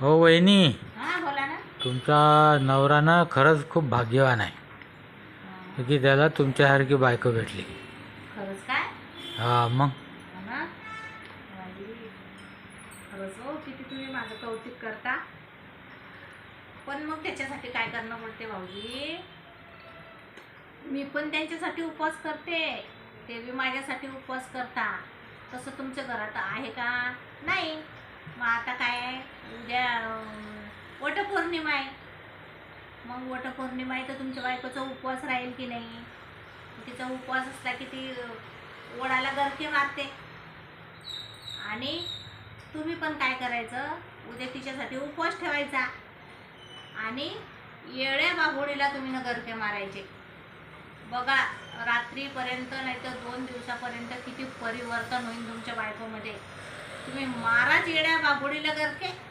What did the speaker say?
हो वहिनी. हा बोला ना. तुमचा नवरा ना खरंच खूप भाग्यवान आहे. की त्याला तुमच्यासारखी बायको भेटली. खरंच काय? हा मग? हो ना. बाई, खरंच हो किती तुम्ही माझं कौतुक करता. पण मग त्याच्यासाठी काय करणं पडते भाऊजी? मी पण त्यांच्यासाठी उपवास करते. ते बी माझ्यासाठी उपवास करता. तसं तुमच्या घरात आहे का? नाही. मग आता काय? वटपौर्णिमा आहे. मग वटपौर्णिमा आहे तर तुमच्या बायकोचा उपवास राहील की नाही? तिचा उपवास असला की ती वडाला गरके मारते. आणि तुम्ही पण काय करायचं? उद्या तिच्यासाठी उपवास ठेवायचा. आणि येड्या बाभोळीला तुम्ही न गरके मारायचे. बघा रात्रीपर्यंत नाही तर दोन दिवसापर्यंत किती परिवर्तन होईल तुमच्या बायकोमध्ये. तुम्ही माराच येड्या बाभोळीला गरके